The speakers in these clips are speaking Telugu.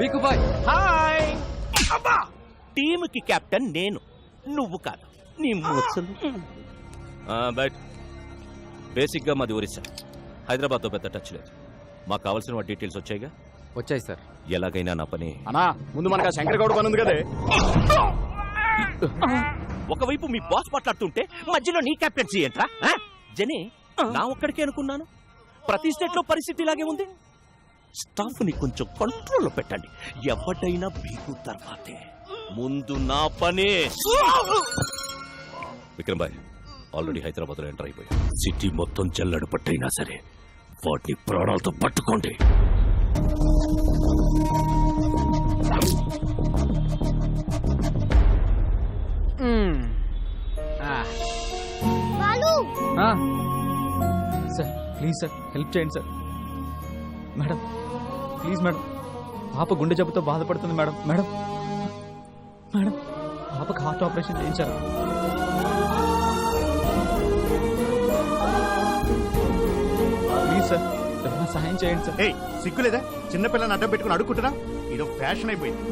బీకుబాయ్ హాయ్. అబ్బా! టీముకి కెప్టెన్ నేను. నువ్వు కాదు. నీ ముచ్చలు బట్ బేసిక్గా మాది ఒరిస్సా. హైదరాబాద్తో పెద్ద టచ్ లేదు. మాకు కావాల్సిన డీటెయిల్స్ వచ్చాయిగా? వచ్చాయి సార్. ఎలాగైనా నా పని అన్నా ముందు మనకు ఆ శంకర్ గౌడ్ పని ఉంది కదే. ఒకవైపు మీ బాస్ మాట్లాడుతుంటే మధ్యలో నీ కెప్టెన్సీ ఏంట్రా? జని నా ఒక్కడికే అనుకున్నాను. ప్రతి స్టేట్లో పరిస్థితి ఇలాగే ఉంది. స్టాఫ్ని కొంచెం కంట్రోల్లో పెట్టండి. ఎవడైనా బీగు తర్వాతే. ముందు నా పని. విక్రమ్ బాయ్ ఆల్రెడీ హైదరాబాద్లో ఎంటర్ అయిపోయా సిటీ మొత్తం జల్లడు పట్టైనా సరే వాటిని ప్రాణాలతో పట్టుకోండి. Balu! Sir please sir help చేయండి సార్. Madam please madam. పాప గుండె జబ్బుతో బాధపడుతుంది మేడం. మేడం. మేడం పాపకు హార్ట్ ఆపరేషన్ చేయించారు. ప్లీజ్ సార్ ఏమైనా సహాయం చేయండి సార్. ఏయ్ సిగ్గులేదా? చిన్నపిల్లని అడ్డం పెట్టుకుని అడుక్కుంటున్నా? ఇది ఒక ఫ్యాషన్ అయిపోయింది.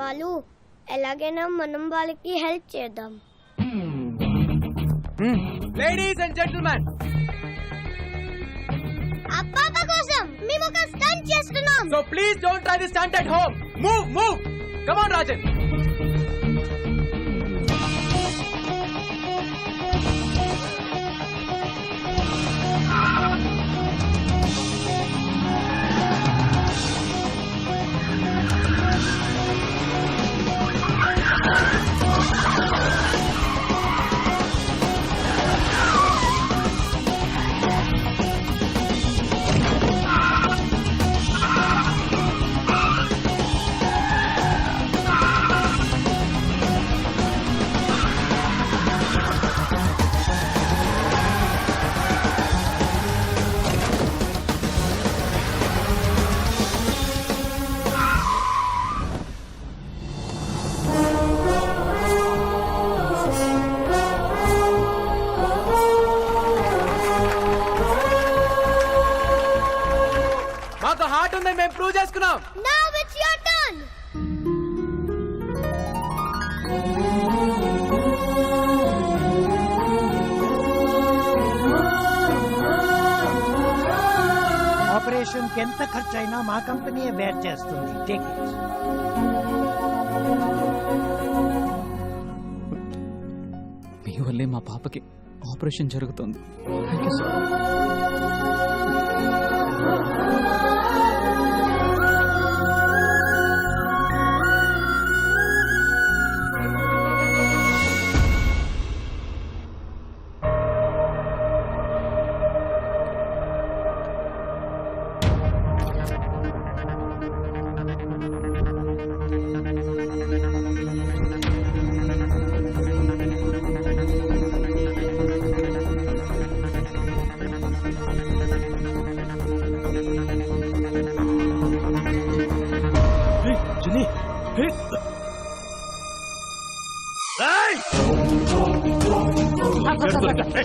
బాలు ఎలాగైనా మనం వాళ్ళకి హెల్ప్ చేద్దాం. లేడీస్ అండ్ జెంటిల్మెన్ చేస్తున్నాం. So please don't try this stunt at home move move come on Rajan మాకు హార్ట్ ఉందని మేము ప్రూవ్ చేసుకున్నాం. Now it's your turn. ఆపరేషన్కి ఎంత ఖర్చు అయినా మా కంపెనీయే బేర్ చేస్తుంది టేక్ ఇట్ మీ వల్లే మా పాపకి ఆపరేషన్ జరుగుతుంది. Thank you sir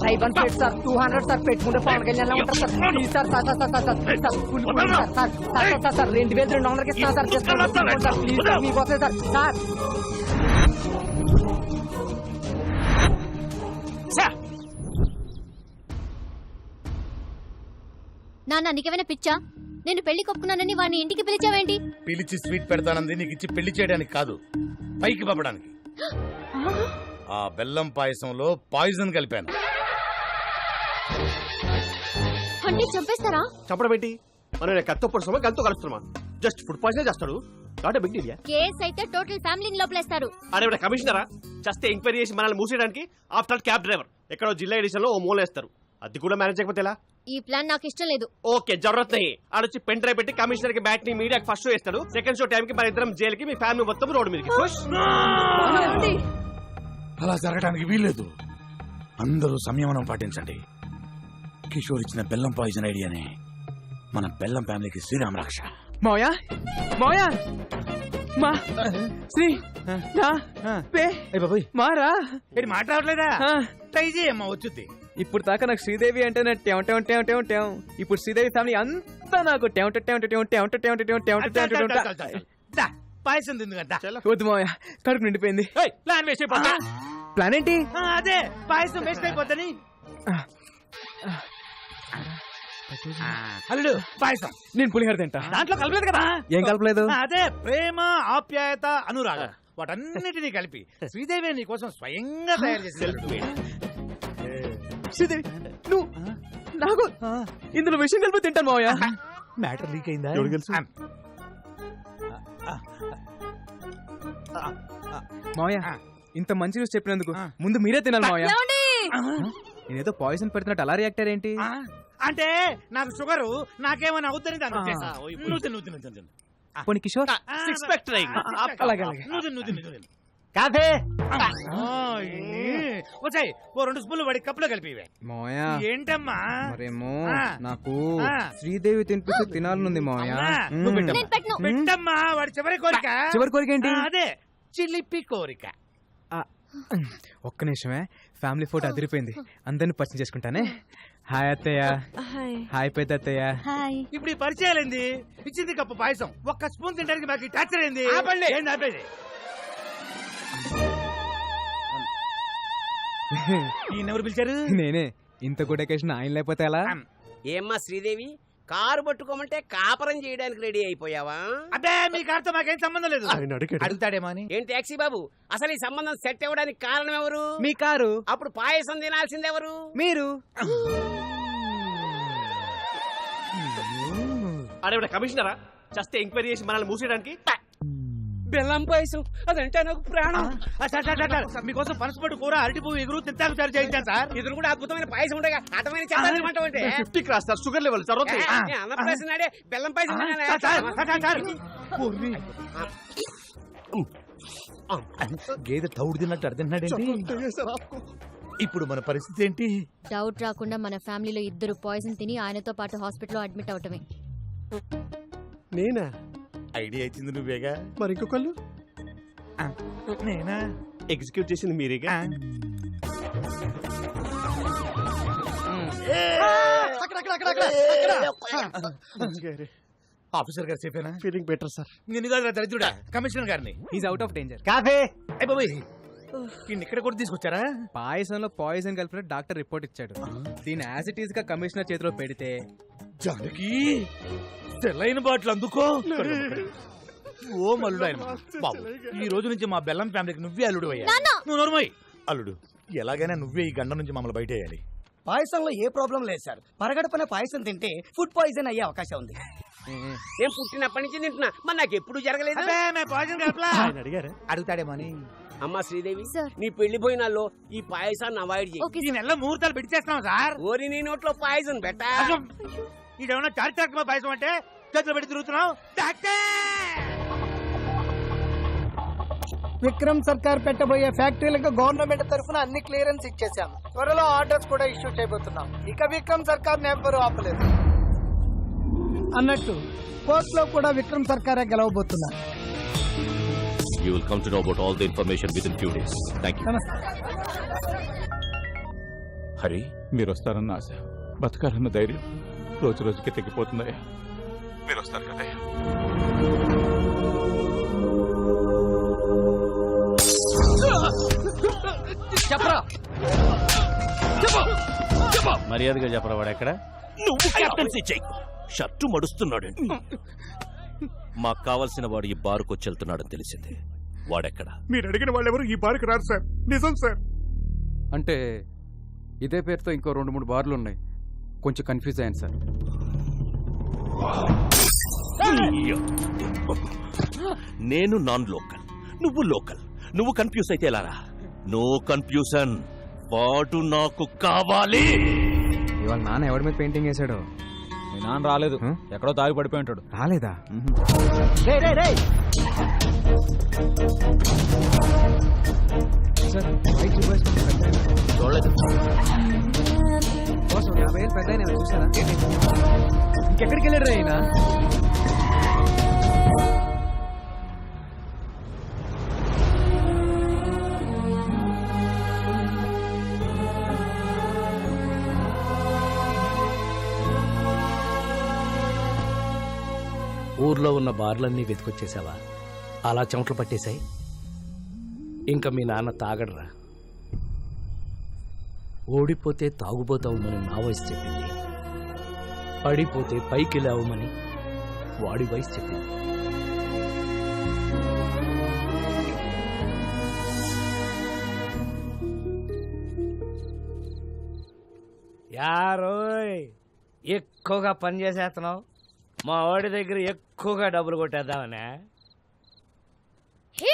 five one plate sir two hundred sir పెట్టుకుంటే పవన్ కళ్యాణ్ లా ఉంటారు sir please sir sir sir sir sir sir sir full full sir sir sir sir sir రెండు వేలు రెండు వందలకి ఇస్తాను సార్ చేసుకోండి సార్ ప్లీజ్ సార్ మీకోసం సార్ సార్ నాన్న నీకేమైనా పిచ్చా నేను పెళ్ళి కొప్పుకున్నానని వాడిని ఇంటికి పిలిచావేంటి పిలిచి స్వీట్ పెడతానంది నీకు ఇచ్చి పెళ్ళి చేయడానికి కాదు పైకి పంపడానికి ఆ బెల్లం పాయసంలో పాయిజన్ కలిపాను. అంటే చంపేస్తారా? చంపడం ఏంటి మనం కత్తో పొడుస్తామా గల్తో కలుస్తున్నామా జస్ట్ ఫుడ్ పాయిజన్ చేస్తాడు. నాట్ బిగ్ డీల్ కేస్ అయితే టోటల్ ఫ్యామిలీని లోపలేస్తారు. ఆడ కమిషనరా? జస్ట్ ఎంక్వైరీ చేసి మనల్ని మూసేయడానికి ఆఫ్టర్ క్యాబ్ డ్రైవర్. ఎక్కడో జిల్లా ఎడిషన్లో ఓ మూలేస్తారు అది కూడా మేనేజ్ చేయకపోతే ఎలా? ఈ ప్లాన్ నాకు ఇష్టం లేదు. ఓకే జరూరత్ నహీ ఆడొచ్చి పెన్ డ్రైవ్ పెట్టి కమిషనర్కి బ్యాట్ని మీడియాకి ఫస్ట్ షో ఇస్తాడు సెకండ్ షో టైం కి మన ఇద్దరం జైలుకి మీ ఫ్యామిలీ మొత్తం మీదకి. అలా జరగడానికి వీల్లేదు అందరూ సంయమనం పాటించండి కిషోర్ ఇచ్చిన బెల్లం పాయిజన్ ఐడియానే మన బెల్లం ఫ్యామిలీకి శ్రీరామ రక్ష మోయా మోయా మా శ్రీ నా పే బాబోయ్ మారా మాట్లాడలేదా ఆ, ట్రై చేయమ్మా వచ్చుద్ది ఇప్పుడు దాకా నాకు శ్రీదేవి అంటే నా టెం టెం టెం టెం టెం ఇప్పుడు శ్రీదేవి ఫ్యామిలీ అంతా నాకు టెం టెం టెం టెం టెం టెం టెం టెం టెం టెం టెం టెం టెం దా, పాయసం తింది కదా వద్దు మావయ్య కడుపు నిండిపోయింది. ప్లాన్ వేస్ట్ అయిపోతా ప్లాన్ ఏంటి? అదే పాయసం వేస్ట్ అయిపోతాని అల్లుడు పాయసం. నేను పులిహోర తింటా. దాంట్లో కలపలేదు కదా. ఏం కలపలేదు? అదే ప్రేమ ఆప్యాయత అనురాగ. వాటన్నిటినీ కలిపి శ్రీదేవి నీ కోసం స్వయంగా తయారు చేసి శ్రీదేవి నువ్వు నాకు ఇందులో విషయం కలిపి తింటాను మావయ్య. మ్యాటర్ లీక్ అయిందా? మావయ్య ఇంత మంచి న్యూస్ చెప్పినందుకు ముందు మీరే తినాలి మావయ్య. నేనేదో పాయిజన్ పెడుతున్నట్టు అలా రియాక్టర్ ఏంటి అంటే నాకు షుగరు నాకేమైనా అవుతుంది పోనీ కిషోర్? సిక్స్ అలాగే అలాగే. వచ్చాయి. ఓ రెండు స్పూన్లు వాడి కప్పులో కలిపి ఇవే. మావయ్య ఏంటమ్మా? మరేమో. నాకు. శ్రీదేవి తినిపిస్తూ తినాలనుంది. నువ్వు పెట్టమ్మా. నేను పెట్టను. పెట్టమ్మా వాడి చివరి కోరిక. చివరి కోరిక ఏంటి? ఆ, అదే చిలిపి కోరిక. ఒక్క నిమిషమే. ఫ్యామిలీ ఫోటో అదిరిపోయింది. అందరిని పరిచయం చేసుకుంటానే. హాయ్ అత్తయ్య. హాయ్. పెద్ద అత్తయ్య. ఇప్పుడు ఈ పరిచయాలేంది? ఇచ్చింది కప్పు పాయసం. ఒక్క స్పూన్ తినడానికి మాకు టార్చర్ ఏంది? ఎవరు పిలిచారు? నేనే. ఇంత గుడ్ అకేషన్ ఆయన లేకపోతే ఎలా? ఏమ్మా శ్రీదేవి? కారు పట్టుకోమంటే కాపరం చేయడానికి రెడీ అయిపోయావా? అబ్బే మీ కారుతో మాకేం సంబంధం లేదు. ఆయన అడిగాడు. అడుగుతాడేమో అని. ఏం టాక్సీ బాబు? అసలు ఈ సంబంధం సెట్ అవ్వడానికి కారణం ఎవరు? మీ కారు. అప్పుడు పాయసం తినాల్సిందెవరు మీరు. ఆడేవిడ కమిషనరా? చస్తే ఎంక్వైరీ చేసి మనల్ని మూసేయడానికి బెల్లం పాయసం. అదంటే నాకు ప్రాణం. సార్, సార్, సార్, సార్, మీకోసం పనసపట్టు కూర అరటి పువ్వు ఎగురు తింటాకు చారు చేయించాను సార్. ఇద్దరు కూడా అద్భుతమైన పాయసం ఉండగా అటమైన చెప్పాలన్నమాట అంటే fifty cross sir sugar level sir okay. అన్నప్రాసం నాడే బెల్లం పాయసం? Sir, sir, sir, sir, sir. గేదె తౌడు తిన్నట్టు అర్థండి ఇప్పుడు మన పరిస్థితి ఏంటి? డౌట్ రాకుండా మన ఫ్యామిలీలో ఇద్దరు పాయిజన్ తిని ఆయనతో పాటు హాస్పిటల్లో అడ్మిట్ అవటమే. నేనా? ఐడియా ఇచ్చింది నువ్వేగా? మరి ఇంకొకళ్ళు నేనా? ఎగ్జిక్యూట్ చేసింది మీరేగా? ఆఫీసర్ గారు చెప్పానా ఫీలింగ్ బెటర్ సార్. నేను కాదు దరిద్రుడా కమిషనర్ గారిని. Is out of danger coffee! ఈయన ఇక్కడ కూడా తీసుకొచ్చారా? పాయసంలో పాయిజన్ కలిపిన డాక్టర్ రిపోర్ట్ ఇచ్చాడు. దీని యాజ్ ఇట్ ఈస్గా కమిషనర్ చేతిలో పెడితే జానకి. తెల్లైన బాటిల్ అందుకో. ఓ మల్లుడు ఆయన బాబు ఈ రోజు నుంచి మా బెల్లం ఫ్యామిలీకి నువ్వే అల్లుడు అయ్యా నువ్వు నోరుమోయ్ అల్లుడు ఎలాగైనా నువ్వే ఈ గండ నుంచి మమ్మల్ని బయట వేయాలి. పాయసంలో ఏ ప్రాబ్లం లేదు సార్. పరగడపన పాయసం తింటే ఫుడ్ పాయిజన్ అయ్యే అవకాశం ఉంది. నేను పుట్టినప్పటి నుంచి తింటున్నా? మరి నాకు ఎప్పుడు జరగలేదు? అడుగుతాడేమో అని. అమ్మా శ్రీదేవి సార్. నీ పెళ్ళి పోయినాల్లో ఈ పాయసాన్ని అవాయిడ్ చేయి. ఓకే ఈ నెలలో ముహూర్తాలు పెట్టి చేస్తున్నాం సార్. ఓరి నీ నోట్లో పాయసం అసలు ఇదేమన్నా చారిత్రాత్మక పాయసం అంటే చేతిలో పెట్టి తిరుగుతున్నావు? విక్రమ్ సర్కార్ పెట్టబోయే ఫ్యాక్టరీలకు గవర్నమెంట్ తరఫున అన్ని క్లియరెన్స్ ఇచ్చేసాం త్వరలో ఆర్డర్స్ కూడా ఇష్యూ చేయబోతున్నాం. ఇక విక్రమ్ సర్కార్ ఎవ్వరూ ఆపలేదు. అన్నట్టు కోర్ట్లో కూడా విక్రమ్ సర్కారే గెలవబోతున్నారు. You will come to know about all the information within few days thank you నమస్తే. హరి? మీరు వస్తారన్న ఆశ. బతకాలన్న ధైర్యం. రోజు రోజుకి తగ్గిపోతుందయ్యా మీరు వస్తారు కదయ్యా చెప్పరా? మర్యాదగా చెప్పరా వాడు ఎక్కడ? నువ్వు కెప్టెన్సీ చెయ్యి. షర్టు మడుస్తున్నాడు. మాకు కావాల్సిన వాడు ఈ బారుకు వెళ్తున్నాడని తెలిసింది. వాడెక్కడ? మీరు అడిగిన వాళ్ళు ఎవరు ఈ బారికి రారు సార్. నిజం సార్. అంటే ఇదే పేరుతో ఇంకో రెండు మూడు బార్లు ఉన్నాయి కొంచెం కన్ఫ్యూజ్ అయ్యాను సార్. నేను నాన్ లోకల్. నువ్వు లోకల్. నువ్వు కన్ఫ్యూజ్ అయితే ఎలారా నో కన్ఫ్యూజన్. వాడు నాకు కావాలి. ఇవాళ నాన్న ఎవరి మీద పెయింటింగ్ వేసాడు మీ నాన్న రాలేదు? ఎక్కడో తాగి పడిపోయి ఉంటాడు. రాలేదా? ఎక్కడికి వెళ్ళారు ఆయన? ఊర్లో ఉన్న బార్లన్నీ వెతికొచ్చేసావా? అలా చెమటలు పట్టేశాయి? ఇంకా మీ నాన్న తాగడరా? ఓడిపోతే తాగుబోతావు మనం నా వయసు చెప్పింది. పడిపోతే పైకి లేవమని వాడి వయసు చెప్పింది. యారోయ్ ఎక్కువగా పని చేసేస్తున్నావు. మా వాడి దగ్గర ఎక్కువగా డబ్బులు కొట్టేద్దామనే. హే